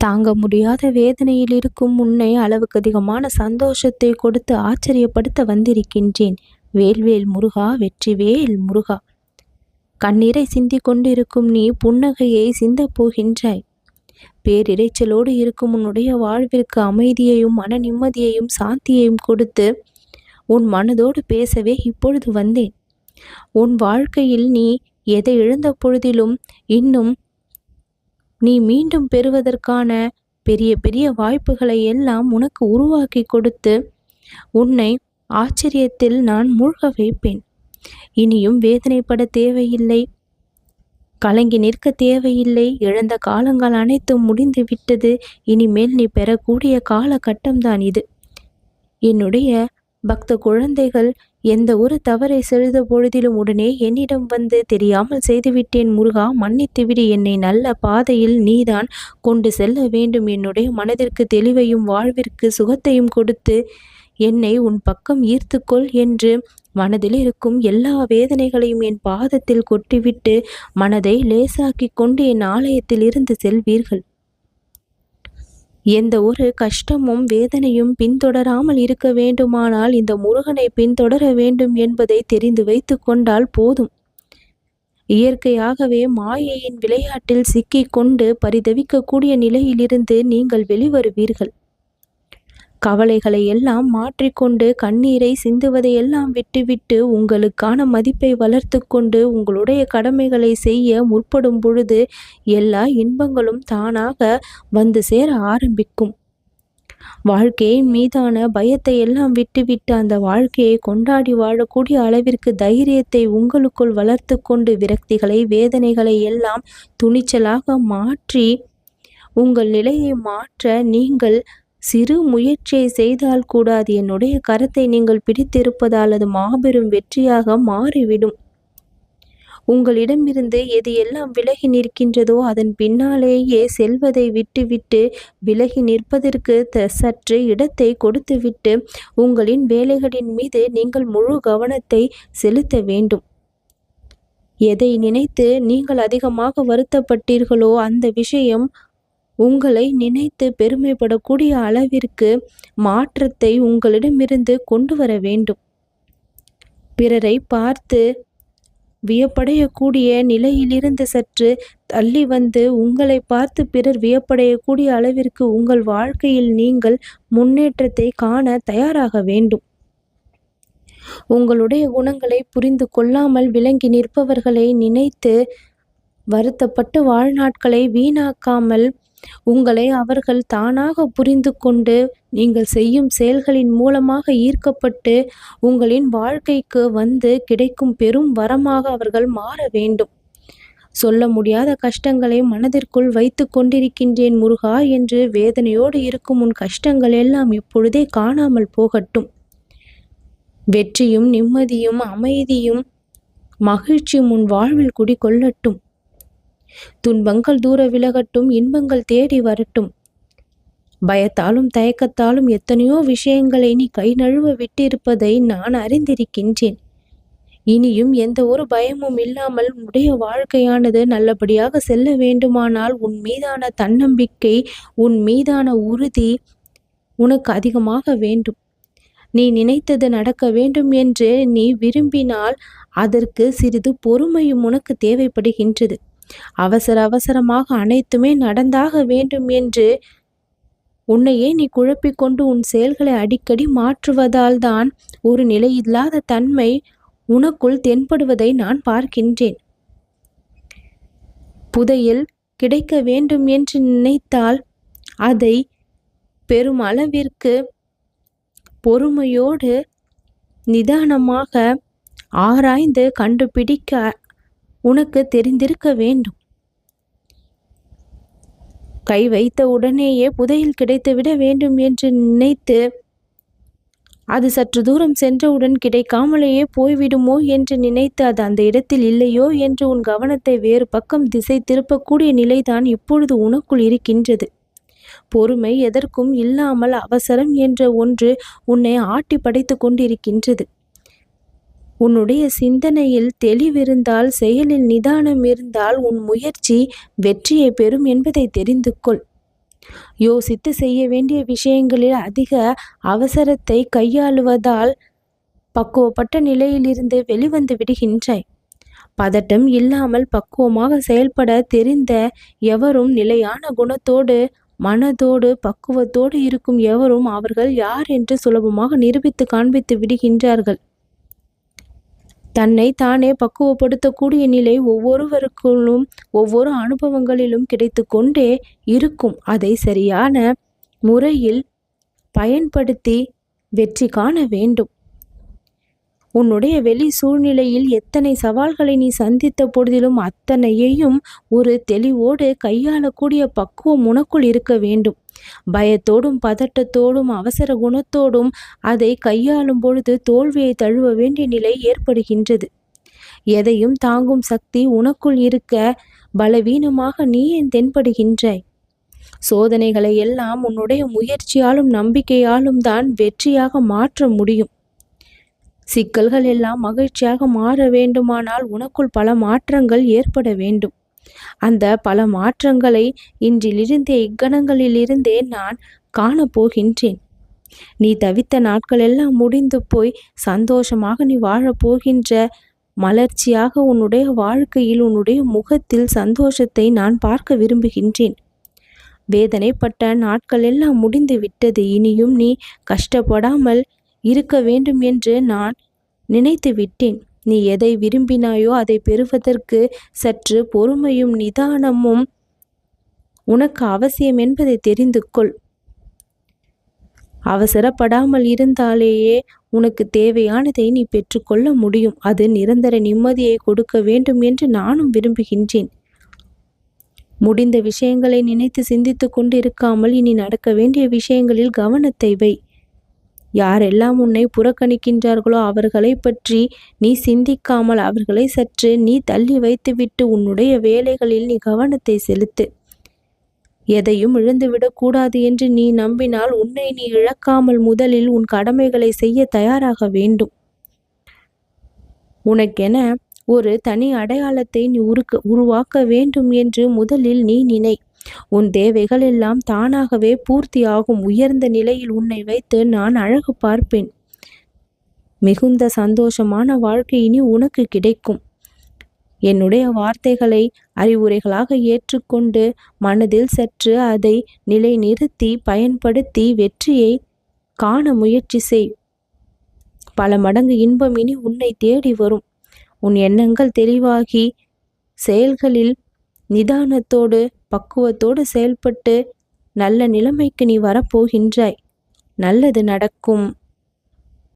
தாங்க முடியாத வேதனையில் இருக்கும் உன்னை அளவுக்கு அதிகமான சந்தோஷத்தை கொடுத்து ஆச்சரியப்படுத்த வந்திருக்கின்றேன். வேல்வேல் முருகா வெற்றிவேல் முருகா. கண்ணீரை சிந்தி கொண்டிருக்கும் நீ புன்னகையை சிந்தப் போகின்றாய். பேரிரைச்சலோடு இருக்கும் உன்னுடைய வாழ்விற்கு அமைதியையும் மன நிம்மதியையும் சாந்தியையும் கொடுத்து உன் மனதோடு பேசவே இப்பொழுது வந்தேன். உன் வாழ்க்கையில் நீ எதை இழந்த பொழுதிலும் இன்னும் நீ மீண்டும் பெறுவதற்கான பெரிய பெரிய வாய்ப்புகளை எல்லாம் உனக்கு உருவாக்கி கொடுத்து உன்னை ஆச்சரியத்தில் நான் மூழ்க வைப்பேன். இனியும் வேதனைப்பட தேவையில்லை. கலங்கி நிற்க தேவையில்லை. இழந்த காலங்கள் அனைத்தும் முடிந்து விட்டது. இனிமேல் நீ பெறக்கூடிய காலகட்டம்தான் இது. என்னுடைய பக்த குழந்தைகள் எந்த ஒரு தவறை செய்த பொழுதிலும் உடனே என்னிடம் வந்து தெரியாமல் செய்துவிட்டேன் முருகா மன்னித்துவிடு என்னை நல்ல பாதையில் நீதான் கொண்டு செல்ல வேண்டும். என்னுடைய மனதிற்கு தெளிவையும் வாழ்விற்கு சுகத்தையும் கொடுத்து என்னை உன் பக்கம் ஈர்த்துக்கொள் என்று மனதில் இருக்கும் எல்லா வேதனைகளையும் என் பாதத்தில் கொட்டிவிட்டு மனதை லேசாக்கி கொண்டு என் ஆலயத்தில் இருந்து செல்வீர்கள். எந்த ஒரு கஷ்டமும் வேதனையும் பின்தொடராமல் இருக்க வேண்டுமானால் இந்த முருகனை பின்தொடர வேண்டும் என்பதை தெரிந்து வைத்து கொண்டால் போதும். இயற்கையாகவே மாயையின் விளையாட்டில் சிக்கிக் கொண்டு பரிதவிக்கக்கூடிய நிலையிலிருந்து நீங்கள் வெளிவருவீர்கள். கவலைகளை எல்லாம் மாற்றிக்கொண்டு கண்ணீரை சிந்துவதையெல்லாம் விட்டுவிட்டு உங்களுக்கான மதிப்பை வளர்த்து கொண்டு உங்களுடைய கடமைகளை செய்ய முற்படும் பொழுது எல்லா இன்பங்களும் தானாக வந்து சேர ஆரம்பிக்கும். வாழ்க்கையின் மீதான பயத்தை எல்லாம் விட்டுவிட்டு அந்த வாழ்க்கையை கொண்டாடி வாழக்கூடிய அளவிற்கு தைரியத்தை உங்களுக்குள் வளர்த்து கொண்டு விரக்திகளை வேதனைகளை எல்லாம் துணிச்சலாக மாற்றி உங்கள் நிலையை மாற்ற நீங்கள் சிறு முயற்சியை செய்தால் கூட அது என்னுடைய கரத்தை நீங்கள் பிடித்திருப்பதால் அது மாபெரும் வெற்றியாக மாறிவிடும். உங்களிடமிருந்து எது எல்லாம் விலகி நிற்கின்றதோ அதன் பின்னாலேயே செல்வதை விட்டுவிட்டு விலகி நிற்பதற்கு சற்று இடத்தை கொடுத்துவிட்டு உங்களின் வேலைகளின் மீது நீங்கள் முழு கவனத்தை செலுத்த வேண்டும். எதை நினைத்து நீங்கள் அதிகமாக வருத்தப்பட்டீர்களோ அந்த விஷயம் உங்களை நினைத்து பெருமைப்படக்கூடிய அளவிற்கு மாற்றத்தை உங்களிடமிருந்து கொண்டு வர வேண்டும். பிறரை பார்த்து வியப்படையக்கூடிய நிலையிலிருந்து சற்று தள்ளி வந்து உங்களை பார்த்து பிறர் வியப்படையக்கூடிய அளவிற்கு உங்கள் வாழ்க்கையில் நீங்கள் முன்னேற்றத்தை காண தயாராக வேண்டும். உங்களுடைய குணங்களை புரிந்து கொள்ளாமல் விளங்கி நிற்பவர்களை நினைத்து வருத்தப்பட்டு வாழ்நாட்களை வீணாக்காமல் உங்களை அவர்கள் தானாக புரிந்து கொண்டு நீங்கள் செய்யும் செயல்களின் மூலமாக ஈர்க்கப்பட்டு உங்களின் வாழ்க்கைக்கு வந்து கிடைக்கும் பெரும் வரமாக அவர்கள் மாற வேண்டும். சொல்ல முடியாத கஷ்டங்களை மனதிற்குள் வைத்து கொண்டிருக்கின்றேன் முருகா என்று வேதனையோடு இருக்கும் உன் கஷ்டங்கள் எல்லாம் இப்பொழுதே காணாமல் போகட்டும். வெற்றியும் நிம்மதியும் அமைதியும் மகிழ்ச்சியும் உன் வாழ்வில் குடிகொள்ளட்டும். துன்பங்கள் தூர விலகட்டும் இன்பங்கள் தேடி வரட்டும். பயத்தாலும் தயக்கத்தாலும் எத்தனையோ விஷயங்களை நீ கை நழுவ விட்டிருப்பதை நான் அறிந்திருக்கின்றேன். இனியும் எந்த ஒரு பயமும் இல்லாமல் உன்னுடைய வாழ்க்கையானது நல்லபடியாக செல்ல வேண்டுமானால் உன் மீதான தன்னம்பிக்கை உன் மீதான உறுதி உனக்கு அதிகமாக வேண்டும். நீ நினைத்தது நடக்க வேண்டும் என்று நீ விரும்பினால் அதற்கு சிறிது பொறுமையும் உனக்கு தேவைப்படுகின்றது. அவசர அவசரமாக அனைத்துமே நடந்தாக வேண்டும் என்று உன்னையே நீ குழப்பிக்கொண்டு உன் செயல்களை அடிக்கடி மாற்றுவதால் தான் ஒரு நிலையில்லாத தன்மை உனக்குள் தென்படுவதை நான் பார்க்கின்றேன். புதையில் கிடைக்க வேண்டும் என்று நினைத்தால் அதை பெரும் அளவிற்கு பொறுமையோடு நிதானமாக ஆராய்ந்து கண்டுபிடிக்க உனக்கு தெரிந்திருக்க வேண்டும். கை வைத்த உடனேயே புதையில் கிடைத்துவிட வேண்டும் என்று நினைத்து அது சற்று தூரம் சென்றவுடன் கிடைக்காமலேயே போய்விடுமோ என்று நினைத்து அது அந்த இடத்தில் இல்லையோ என்று உன் கவனத்தை வேறு பக்கம் திசை திருப்பக்கூடிய நிலைதான் இப்பொழுது உனக்குள் இருக்கின்றது. பொறுமை எதற்கும் இல்லாமல் அவசரம் என்ற ஒன்று உன்னை ஆட்டி படைத்து கொண்டிருக்கின்றது. உன்னுடைய சிந்தனையில் தெளிவிருந்தால் செயலில் நிதானம் இருந்தால் உன் முயற்சி வெற்றியை பெறும் என்பதை தெரிந்து கொள். யோசித்து செய்ய வேண்டிய விஷயங்களில் அதிக அவசரத்தை கையாளுவதால் பக்குவப்பட்ட நிலையிலிருந்து வெளிவந்து விடுகின்றாய். பதட்டம் இல்லாமல் பக்குவமாக செயல்பட தெரிந்த எவரும் நிலையான குணத்தோடு மனதோடு பக்குவத்தோடு இருக்கும் எவரும் அவர்கள் யார் என்று சுலபமாக நிரூபித்து காண்பித்து விடுகின்றார்கள். தன்னை தானே பக்குவப்படுத்தக்கூடிய நிலை ஒவ்வொருவருக்குள்ளும் ஒவ்வொரு அனுபவங்களிலும் கிடைத்து கொண்டே இருக்கும். அதை சரியான முறையில் பயன்படுத்தி வெற்றி காண வேண்டும். உன்னுடைய வெளி சூழ்நிலையில் எத்தனை சவால்களை நீ சந்தித்த பொழுதிலும் அத்தனையையும் ஒரு தெளிவோடு கையாளக்கூடிய பக்குவம் உனக்குள் இருக்க வேண்டும். பயத்தோடும் பதட்டத்தோடும் அவசர குணத்தோடும் அதை கையாளும் பொழுது தோல்வியை தழுவ வேண்டிய நிலை ஏற்படுகின்றது. எதையும் தாங்கும் சக்தி உனக்குள் இருக்க பலவீனமாக நீ ஏன் தென்படுகின்றாய்? சோதனைகளை எல்லாம் உன்னுடைய முயற்சியாலும் நம்பிக்கையாலும் தான் வெற்றியாக மாற்ற முடியும். சிக்கல்கள் எல்லாம் மகிழ்ச்சியாக மாற வேண்டுமானால் உனக்குள் பல மாற்றங்கள் ஏற்பட வேண்டும். அந்த பல மாற்றங்களை இன்றிலிருந்தே இக்கணங்களிலிருந்தே நான் காணப்போகின்றேன். நீ தவித்த நாட்கள் எல்லாம் முடிந்து போய் சந்தோஷமாக நீ வாழப்போகின்ற மலர்ச்சியாக உன்னுடைய வாழ்க்கையில் உன்னுடைய முகத்தில் சந்தோஷத்தை நான் பார்க்க விரும்புகின்றேன். வேதனைப்பட்ட நாட்கள் எல்லாம் முடிந்து விட்டது இனியும் நீ கஷ்டப்படாமல் இருக்க வேண்டும் என்று நான் நினைத்து விட்டேன் நீ எதை விரும்பினாயோ அதை பெறுவதற்கு சற்று பொறுமையும் நிதானமும் உனக்கு அவசியம் என்பதை தெரிந்து கொள். அவசரப்படாமல் இருந்தாலேயே உனக்கு தேவையானதை நீ பெற்றுக்கொள்ள முடியும். அது நிரந்தர நிம்மதியை கொடுக்க வேண்டும் என்று நானும் விரும்புகின்றேன். முடிந்த விஷயங்களை நினைத்து சிந்தித்து கொண்டிருக்காமல் இனி நடக்க வேண்டிய விஷயங்களில் கவனத்தை வை. யாரெல்லாம் உன்னை புறக்கணிக்கின்றார்களோ அவர்களை பற்றி நீ சிந்திக்காமல் அவர்களை சற்று நீ தள்ளி வைத்துவிட்டு உன்னுடைய வேலைகளில் நீ கவனத்தை செலுத்து. எதையும் இழந்துவிடக்கூடாது என்று நீ நம்பினால் உன்னை நீ இழக்காமல் முதலில் உன் கடமைகளை செய்ய தயாராக வேண்டும். உனக்கென ஒரு தனி அடையாளத்தை நீ உருக்க உருவாக்க வேண்டும் என்று முதலில் நீ நினை. உன் தேவைகள் எல்லாம் தானாகவே பூர்த்தியாகும். உயர்ந்த நிலையில் உன்னை வைத்து நான் அழகு பார்ப்பேன். மிகுந்த சந்தோஷமான வாழ்க்கை இனி உனக்கு கிடைக்கும். என்னுடைய வார்த்தைகளை அறிவுரைகளாக ஏற்றுக்கொண்டு மனதில் சற்று அதை நிலைநிறுத்தி பயன்படுத்தி வெற்றியை காண முயற்சி செய். பல மடங்கு இன்பம் இனி உன்னை தேடி வரும். உன் எண்ணங்கள் தெளிவாகி செயல்களில் நிதானத்தோடு பக்குவத்தோடு செயல்பட்டு நல்ல நிலைமைக்கு நீ வரப்போகின்றாய். நல்லது நடக்கும்.